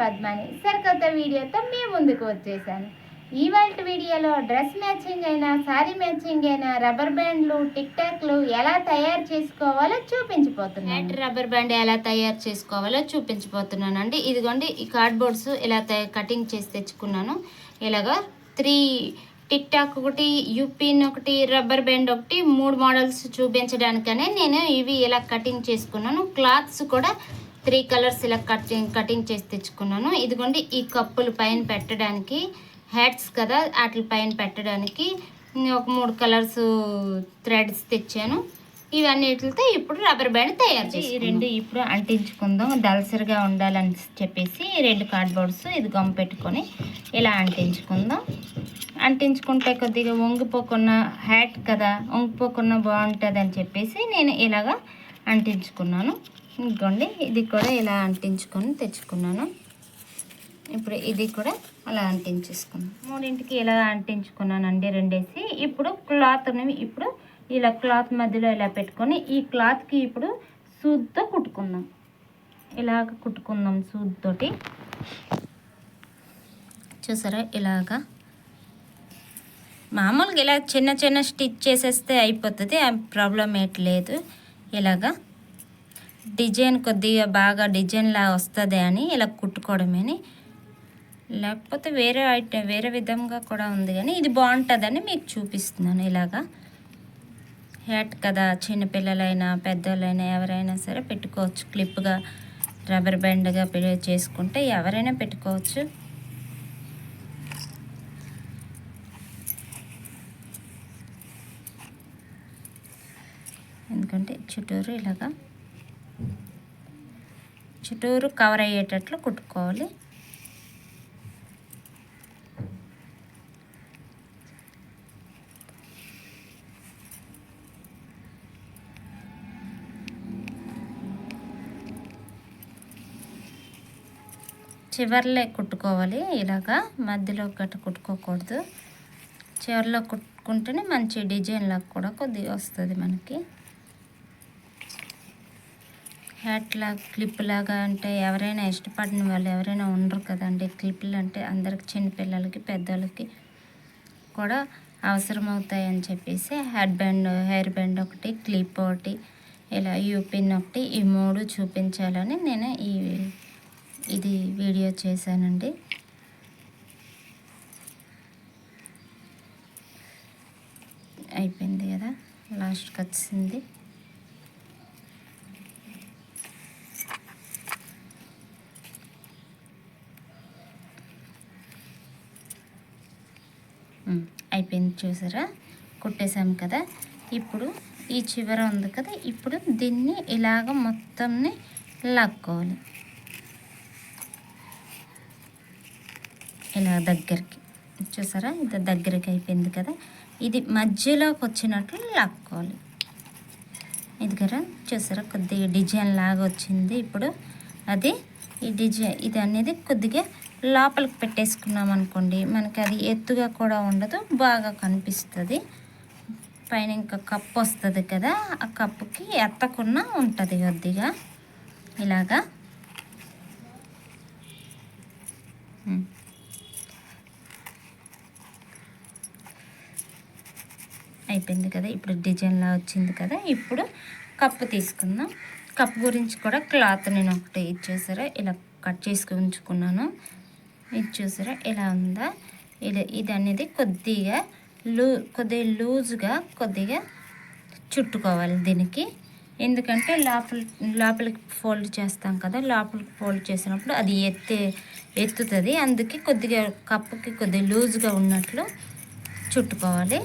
పద్మని పద్మాని సరికొత్త వీడియోతో మీ ముందుకు వచ్చేసాను. ఇవాళ వీడియోలో డ్రెస్ మ్యాచింగ్ అయినా శారీ మ్యాచింగ్ అయినా రబ్బర్ బ్యాండ్లు టిక్ టాక్లు ఎలా తయారు చేసుకోవాలో చూపించిపోతున్నాను రబ్బర్ బ్యాండ్ ఎలా తయారు చేసుకోవాలో చూపించిపోతున్నాను అండి ఇదిగోండి ఈ కార్డ్బోర్డ్స్ ఇలా కటింగ్ చేసి తెచ్చుకున్నాను. ఇలాగా త్రీ టిక్ టాక్ ఒకటి యూపిన్ ఒకటి రబ్బర్ బ్యాండ్ ఒకటి మూడు మోడల్స్ చూపించడానికనే నేను ఇవి ఇలా కటింగ్ చేసుకున్నాను. క్లాత్స్ కూడా త్రీ కలర్స్ ఇలా కటింగ్ కటింగ్ చేసి తెచ్చుకున్నాను. ఇదిగోండి ఈ కప్పులు పైన పెట్టడానికి హ్యాట్స్ కదా వాటి పైన పెట్టడానికి ఒక మూడు కలర్స్ థ్రెడ్స్ తెచ్చాను. ఇవన్నిటితో ఇప్పుడు రబ్బర్ బ్యాండ్ తయారు చేసి ఈ రెండు ఇప్పుడు అంటించుకుందాం. దలసరిగా ఉండాలని చెప్పేసి ఈ రెండు కార్డ్బోర్డ్స్ ఇది గమ్ పెట్టుకొని ఇలా అంటించుకుందాం. అంటించుకుంటే కొద్దిగా వంగిపోకున్న హ్యాట్ కదా వంగిపోకున్న బాగుంటుంది అని చెప్పేసి నేను ఇలాగా అంటించుకున్నాను. ఇంకోండి ఇది కూడా ఇలా అంటించుకొని తెచ్చుకున్నాను. ఇప్పుడు ఇది కూడా అలా అంటించేసుకున్నాను. మూడింటికి ఇలా అంటించుకున్నానండి రెండేసి. ఇప్పుడు క్లాత్ని ఇప్పుడు ఇలా క్లాత్ మధ్యలో ఇలా పెట్టుకొని ఈ క్లాత్కి ఇప్పుడు సూద్తో కుట్టుకుందాం. ఇలాగ కుట్టుకుందాం సూద్తోటి. చూసారా ఇలాగా. మామూలుగా ఇలా చిన్న చిన్న స్టిచ్ చేసేస్తే అయిపోతుంది ఆ ప్రాబ్లం ఏట్లేదు ఇలాగా. డిజైన్ కొద్దిగా బాగా డిజైన్లా వస్తుంది అని ఇలా కుట్టుకోవడమేని. లేకపోతే వేరే ఐటమ్ వేరే విధంగా కూడా ఉంది కానీ ఇది బాగుంటుందని మీకు చూపిస్తున్నాను ఇలాగా. హ్యాట్ కదా చిన్నపిల్లలైనా పెద్దోళ్ళైనా ఎవరైనా సరే పెట్టుకోవచ్చు. క్లిప్గా రబ్బర్ బ్యాండ్గా చేసుకుంటే ఎవరైనా పెట్టుకోవచ్చు. ఎందుకంటే చుట్టూరు ఇలాగా చుట్టూరు కవర్ అయ్యేటట్లు కుట్టుకోవాలి. చివర్లే కుట్టుకోవాలి. ఇలాగా మధ్యలో గట్ట కుట్టుకోకూడదు. చివర్లో కుట్టుకుంటేనే మంచి డిజైన్ లాగా కూడా కొద్దిగా వస్తుంది మనకి. హ్యాట్ లాగా క్లిప్ లాగా అంటే ఎవరైనా ఇష్టపడిన వాళ్ళు ఎవరైనా ఉండరు కదండి క్లిప్లు అంటే అందరికి చిన్నపిల్లలకి పెద్దోళ్ళకి కూడా అవసరం అవుతాయని చెప్పేసి హెడ్ బ్యాండ్ హెయిర్ బ్యాండ్ ఒకటి క్లిప్ ఒకటి ఇలా యూపిన్ ఒకటి ఈ మూడు చూపించాలని నేను ఈ ఇది వీడియో చేశానండి. అయిపోయింది కదా లాస్ట్కి వచ్చింది ఉమ్, అయిపోయింది చూసారా? కుట్టేసాం కదా? ఇప్పుడు ఈ చివర ఉంది కదా? ఇప్పుడు దీన్ని ఇలాగ మొత్తంని లాక్కోవాలి. ఇలా దగ్గరికి. చూసారా? ఇది దగ్గరికి అయిపోయింది కదా? ఇది మధ్యలోకి వచ్చినట్లు లాక్కోవాలి. ఇది కదా? చూసారా? కొద్దిగా డిజైన్ లాగా వచ్చింది. ఇప్పుడు అది ఈ డిజైన్ ఇది అనేది కొద్దిగా లోపలికి పెట్టేసుకున్నాం అనుకోండి మనకి అది ఎత్తుగా కూడా ఉండదు బాగా కనిపిస్తుంది. పైన ఇంకా కప్పు వస్తుంది కదా ఆ కప్పుకి ఎత్తకుండా ఉంటుంది కొద్దిగా. ఇలాగా. అయిపోయింది కదా ఇప్పుడు డిజైన్లా వచ్చింది కదా ఇప్పుడు కప్పు తీసుకుందాం. కప్పు గురించి కూడా క్లాత్ నేను ఒకటి ఇచ్చేసారా ఇలా కట్ చేసుకు ఉంచుకున్నాను. ఇది చూసారా? ఎలా ఉందా? ఇది ఇది అనేది కొద్దిగా లూ కొద్దిగా లూజ్గా కొద్దిగా చుట్టుకోవాలి దీనికి. ఎందుకంటే లోపల లోపలికి ఫోల్డ్ చేస్తాం కదా లోపలికి ఫోల్డ్ చేసినప్పుడు అది ఎత్తే ఎత్తుతుంది. అందుకే కొద్దిగా కప్పుకి కొద్దిగా లూజ్గా ఉన్నట్లు చుట్టుకోవాలి.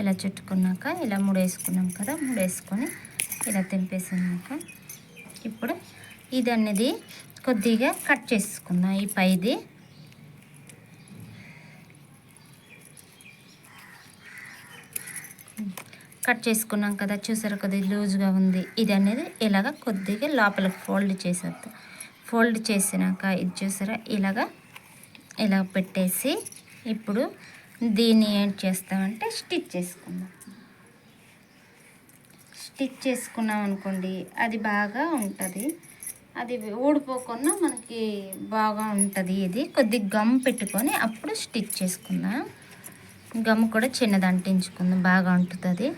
ఇలా చుట్టుకున్నాక ఇలా ముడేసుకున్నాం కదా ముడేసుకొని ఇలా తెంపేసినాక ఇప్పుడు ఇది అనేది కొద్దిగా కట్ చేసుకుందాం ఈ పైది. కట్ చేసుకున్నాం కదా చూసారా కొద్దిగా లూజ్గా ఉంది. ఇది అనేది ఇలాగ కొద్దిగా లోపలికి ఫోల్డ్ చేసేద్దాం. ఫోల్డ్ చేసినాక ఇది చూసారా ఇలాగా ఇలా పెట్టేసి ఇప్పుడు దీన్ని ఏం చేస్తామంటే స్టిచ్ చేసుకుందాం. స్టిచ్ చేసుకున్నాం అనుకోండి అది బాగా ఉంటుంది. అది ఊడిపోకుండా మనకి బాగా ఉంటుంది ఇది. కొద్ది గమ్ పెట్టుకొని అప్పుడు స్టిచ్ చేసుకుందాం. గమ్ కూడా చిన్నది అంటించుకుందాం బాగా ఉంటుంది.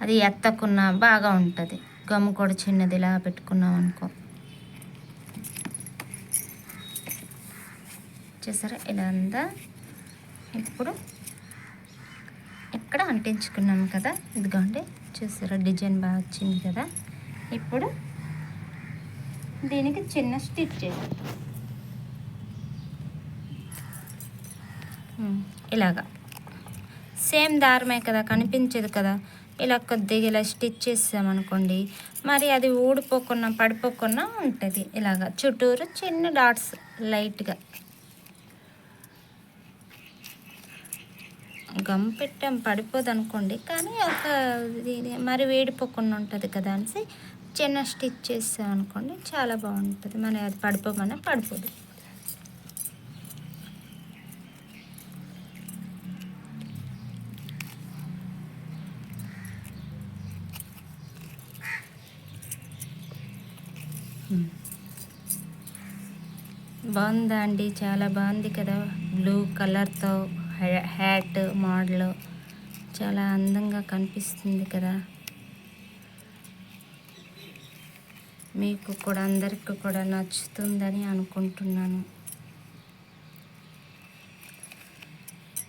అది ఎత్తకున్నా బాగా ఉంటుంది. గమ్ కూడా చిన్నది ఇలా పెట్టుకున్నాం అనుకో. చూసారా? ఇలా అందా ఇప్పుడు ఇక్కడ అంటించుకున్నాం కదా. ఇదిగోండి చూసారా డిజైన్ బాగా వచ్చింది కదా. ఇప్పుడు దీనికి చిన్న స్టిచ్ చేయాలి ఇలాగా. సేమ్ దారమే కదా కనిపించదు కదా. ఇలా కొద్దిగా ఇలా స్టిచ్ చేసామనుకోండి మరి అది ఊడిపోకుండా పడిపోకుండా ఉంటుంది. ఇలాగా చుట్టూరు చిన్న డాట్స్ లైట్గా. గమ్ పెట్టాం పడిపోదు అనుకోండి కానీ ఒక ఇది మరి వేడిపోకుండా ఉంటుంది కదా అనేసి చిన్న స్టిచ్ చేస్తాం అనుకోండి చాలా బాగుంటుంది. మనం అది పడిపోమన్నా పడిపోదు. బాగుందా అండి? చాలా బాగుంది కదా. బ్లూ కలర్తో. హ్యాట్ మోడల్ చాలా అందంగా కనిపిస్తుంది కదా. మీకు కూడా అందరికి కూడా నచ్చుతుందని అనుకుంటున్నాను.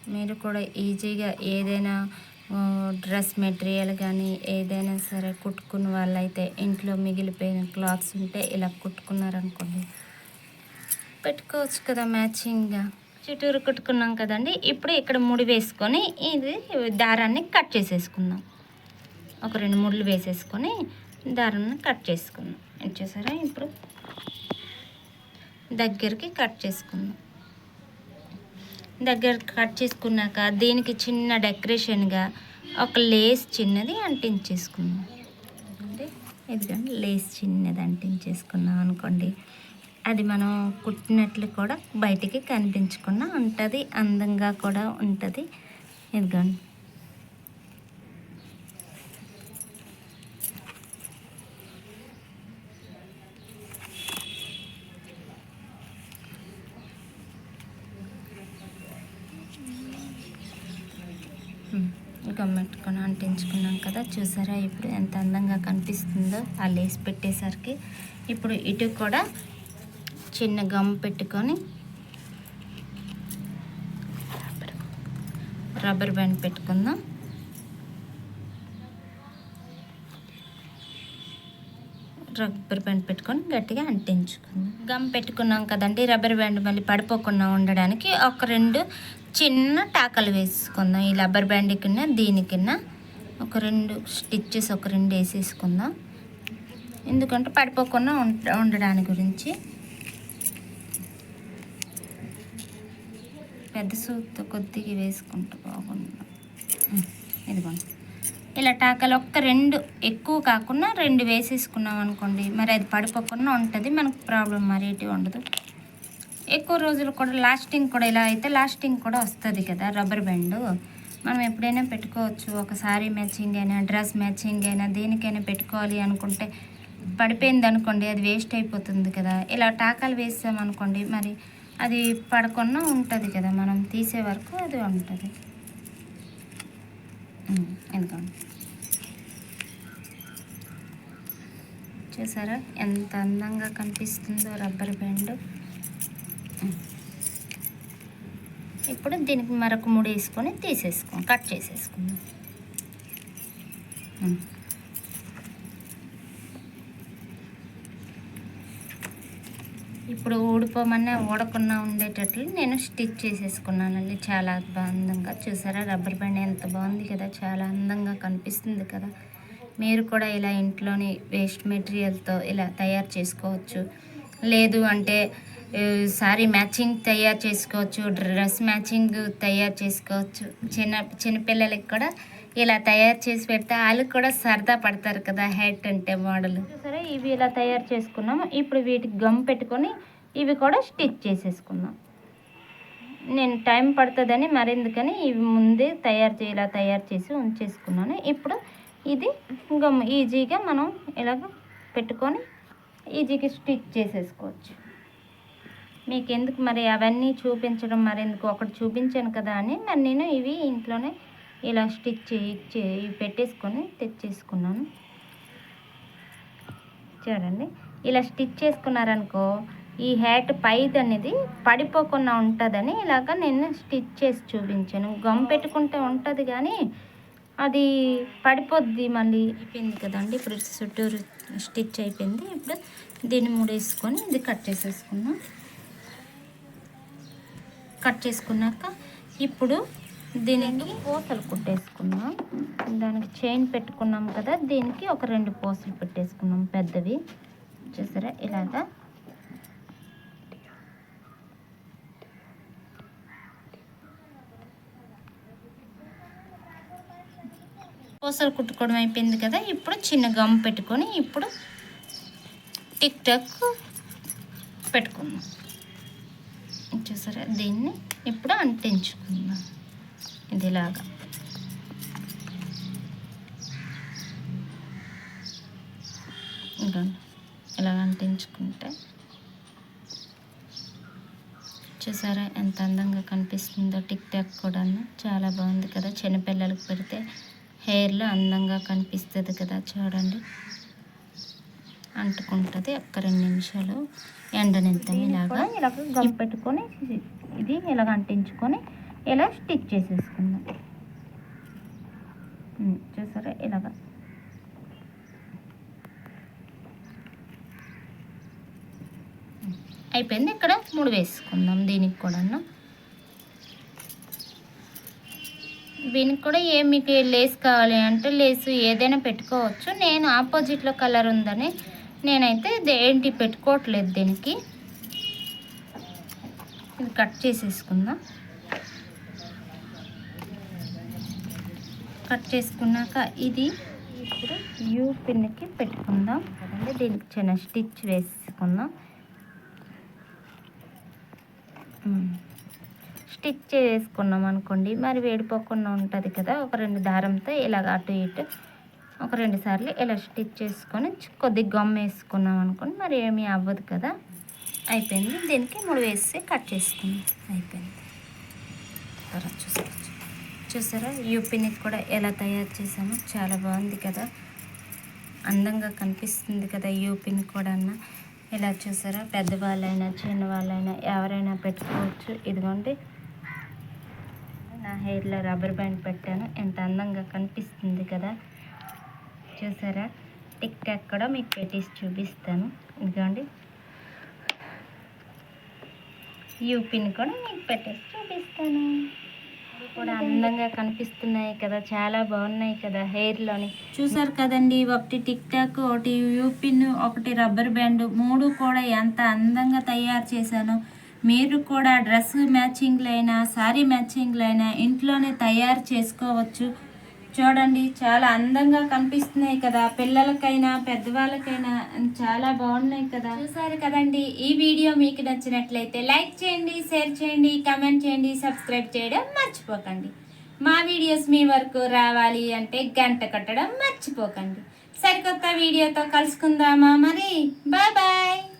మీరు కూడా ఈజీగా ఏదైనా డ్రెస్ మెటీరియల్ కానీ ఏదైనా సరే కుట్టుకున్న వాళ్ళైతే ఇంట్లో మిగిలిపోయిన క్లాత్స్ ఉంటే ఇలా కుట్టుకున్నారనుకోండి పెట్టుకోవచ్చు కదా మ్యాచింగ్గా. చుట్టూరు కుట్టుకున్నాం కదండి. ఇప్పుడు ఇక్కడ ముడి వేసుకొని ఇది దారాన్ని కట్ చేసేసుకుందాం. ఒక రెండు ముళ్ళు వేసేసుకొని దారాన్ని కట్ చేసుకుందాం. ఏం చేసారా? ఇప్పుడు దగ్గరికి కట్ చేసుకుందాం. దగ్గర కట్ చేసుకున్నాక దీనికి చిన్న డెకరేషన్గా ఒక లేస్ చిన్నది అంటించేసుకుందాం. అంటే ఇదిగోండి లేస్ చిన్నది అంటించేసుకున్నాం అనుకోండి. అది మనం కుట్టినట్లు కూడా బయటికి కనిపించకుండా ఉంటుంది అందంగా కూడా ఉంటుంది. ఇదిగోండి. గమ్మెట్టుకొని అంటించుకున్నాం కదా చూసారా? ఇప్పుడు ఎంత అందంగా కనిపిస్తుందో ఆ లేస్ పెట్టేసరికి. ఇప్పుడు ఇటు కూడా చిన్న గమ్ పెట్టుకొని రబ్బర్ బ్యాండ్ పెట్టుకుందాం. రబ్బర్ బ్యాండ్ పెట్టుకొని గట్టిగా అంటించుకుందాం. గమ్ పెట్టుకున్నాం కదండి రబ్బర్ బ్యాండ్ మళ్ళీ పడిపోకుండా ఉండడానికి ఒక రెండు చిన్న టాకలు వేసుకుందాం. ఈ రబ్బర్ బ్యాండ్ కింద దీని కింద ఒక రెండు స్టిచ్చెస్ ఒక రెండు వేసేసుకుందాం. ఎందుకంటే పడిపోకుండా ఉండ ఉండడానికి గురించి పెద్ద సూత్తో కొద్దిగా వేసుకుంటూ బాగుంది ఇదిగోండి. ఇలా టాకలు ఒక్క రెండు ఎక్కువ కాకుండా రెండు వేసేసుకున్నాం అనుకోండి మరి అది పడిపోకుండా ఉంటుంది మనకు ప్రాబ్లం మరి ఎటు ఉండదు. ఎక్కువ రోజులు కూడా లాస్టింగ్ కూడా ఇలా అయితే లాస్టింగ్ కూడా వస్తుంది కదా రబ్బర్ బ్యాండ్. మనం ఎప్పుడైనా పెట్టుకోవచ్చు ఒక సారీ మ్యాచింగ్ అయినా డ్రెస్ మ్యాచింగ్ అయినా దేనికైనా పెట్టుకోవాలి అనుకుంటే పడిపోయింది అనుకోండి అది వేస్ట్ అయిపోతుంది కదా. ఇలా టాకాలు వేసామనుకోండి మరి అది పడకుండా ఉంటుంది కదా మనం తీసే వరకు అది ఉంటుంది. ఎందుకండి చూసారా ఎంత అందంగా కనిపిస్తుందో రబ్బర్ బ్యాండ్. ఇప్పుడు దీనికి మరొక ముడి వేసుకొని తీసేసుకో కట్ చేసేసుకుందాం. ఇప్పుడు ఊడిపోమన్నా ఊడకుండా ఉండేటట్లు నేను స్టిచ్ చేసేసుకున్నానండి. చాలా అందంగా చూసారా? రబ్బర్ బ్యాండ్ ఎంత బాగుంది కదా? చాలా అందంగా కనిపిస్తుంది కదా? మీరు కూడా ఇలా ఇంట్లోని వేస్ట్ మెటీరియల్తో ఇలా తయారు చేసుకోవచ్చు. లేదు అంటే సారీ మ్యాచింగ్ తయారు చేసుకోవచ్చు డ్రెస్ మ్యాచింగ్ తయారు చేసుకోవచ్చు. చిన్న చిన్నపిల్లలకి కూడా ఇలా తయారు చేసి పెడితే వాళ్ళు కూడా సరదా పడతారు కదా హెడ్ అంటే మోడల్. సరే ఇవి ఇలా తయారు చేసుకున్నాము. ఇప్పుడు వీటికి గమ్ పెట్టుకొని ఇవి కూడా స్టిచ్ చేసేసుకుందాం నేను టైం పడుతుందని మరెందుకని ఇవి ముందే తయారు చే ఇలా తయారు చేసి ఉంచేసుకున్నాను. ఇప్పుడు ఇది గమ్ ఈజీగా మనం ఇలాగ పెట్టుకొని ఈజీగా స్టిచ్ చేసేసుకోవచ్చు. మీకు ఎందుకు మరి అవన్నీ చూపించడం మరి ఎందుకు ఒకటి చూపించాను కదా అని మరి నేను ఇవి ఇంట్లోనే ఇలా స్టిచ్ చే పెట్టేసుకొని తెచ్చేసుకున్నాను. చూడండి ఇలా స్టిచ్ చేసుకున్నారనుకో ఈ హ్యాట్ పైది అనేది పడిపోకుండా ఉంటుందని ఇలాగ నేను స్టిచ్ చేసి చూపించాను. గమ్ పెట్టుకుంటే ఉంటుంది కానీ అది పడిపోద్ది మళ్ళీ. అయిపోయింది కదండి. ఇప్పుడు చుట్టూరు స్టిచ్ అయిపోయింది. ఇప్పుడు దీన్ని మూడేసుకొని ఇది కట్ చేసేసుకున్నాం కట్ చేసుకున్నాక ఇప్పుడు దీనికి పూసలు కుట్టేసుకున్నాం దానికి చైన్ పెట్టుకున్నాం కదా దీనికి ఒక రెండు పూసలు పెట్టేసుకున్నాం పెద్దవి. చూసారా? ఇలాగా పూసలు కుట్టుకోవడం అయిపోయింది కదా ఇప్పుడు చిన్న గమ్ పెట్టుకొని ఇప్పుడు టిక్ టాక్ పెట్టుకుందాం. చూసారా దీన్ని ఇప్పుడు అంటించుకుందాం. ఇదిలాగా. ఇలా అంటించుకుంటే. చూసారా ఎంత అందంగా కనిపిస్తుందో టిక్ టాక్ కూడా చాలా బాగుంది కదా చిన్నపిల్లలకు పెడితే. హెయిర్లో అందంగా కనిపిస్తుంది కదా చూడండి. అంటుకుంటుంది ఒక్క రెండు నిమిషాలు. ఎండనిద్దాం ఇలాగా. ఇలాగ గమ్ పెట్టుకొని ఇది ఇలాగ అంటించుకొని ఇలా స్టిచ్ చేసేసుకుందాం. చూసారా ఇలాగ. అయిపోయింది ఇక్కడ మూడు వేసుకుందాం దీనికి కూడా దీనికి కూడా ఏ మీకు లేస్ కావాలి అంటే లేస్ ఏదైనా పెట్టుకోవచ్చు. నేను ఆపోజిట్లో కలర్ ఉందని నేనైతే ఏంటి పెట్టుకోవట్లేదు దీనికి. ఇది కట్ చేసేసుకుందాం. కట్ చేసుకున్నాక ఇది ఇప్పుడు యూ పిన్కి పెట్టుకుందాం. అంటే దీనికి చిన్న స్టిచ్ వేసుకుందాం స్టిచ్ చేసుకున్నాం అనుకోండి. మరి వేడిపోకుండా ఉంటుంది కదా ఒక రెండు దారంతో ఇలాగ అటు ఇటు ఒక రెండు సార్లు ఇలా స్టిచ్ చేసుకొని కొద్దిగా గమ్ వేసుకున్నాం అనుకోండి. మరి ఏమీ అవ్వదు కదా. అయిపోయింది. దీనికి మూడు వేసి కట్ చేసుకుందాం అయిపోయింది. తర్వాత చూసారా చూసారా? యూపీని కూడా ఎలా తయారు చేసామో చాలా బాగుంది కదా. అందంగా కనిపిస్తుంది కదా యూపీని కూడా అన్న ఇలా చూసారా? పెద్దవాళ్ళైనా చిన్నవాళ్ళైనా ఎవరైనా పెట్టుకోవచ్చు. ఇదిగోండి. హెయిర్లో రబ్బర్ బ్యాండ్ పెట్టాను. ఎంత అందంగా కనిపిస్తుంది కదా. చూసారా? టిక్ టాక్ కూడా మీకు పెట్టేసి చూపిస్తాను. ఇదిగోండి. యూపిన్ కూడా మీకు పెట్టేసి చూపిస్తాను. కూడా అందంగా కనిపిస్తున్నాయి కదా. చాలా బాగున్నాయి కదా హెయిర్లోని. చూసారు కదండి ఒకటి టిక్ టాక్ ఒకటి యూపిన్ ఒకటి రబ్బర్ బ్యాండ్. మూడు కూడా ఎంత అందంగా తయారు చేశాను. మీరు కూడా డ్రెస్ మ్యాచింగ్లైనా శారీ మ్యాచింగ్లైనా ఇంట్లోనే తయారు చేసుకోవచ్చు. చూడండి చాలా అందంగా కనిపిస్తున్నాయి కదా. పిల్లలకైనా పెద్దవాళ్ళకైనా చాలా బాగున్నాయి కదా. చూసారు కదండి. ఈ వీడియో మీకు నచ్చినట్లయితే లైక్ చేయండి షేర్ చేయండి కమెంట్ చేయండి సబ్స్క్రైబ్ చేయడం మర్చిపోకండి. మా వీడియోస్ మీ వరకు రావాలి అంటే గంట కట్టడం మర్చిపోకండి. సరికొత్త వీడియోతో కలుసుకుందామా మరి? Bye bye.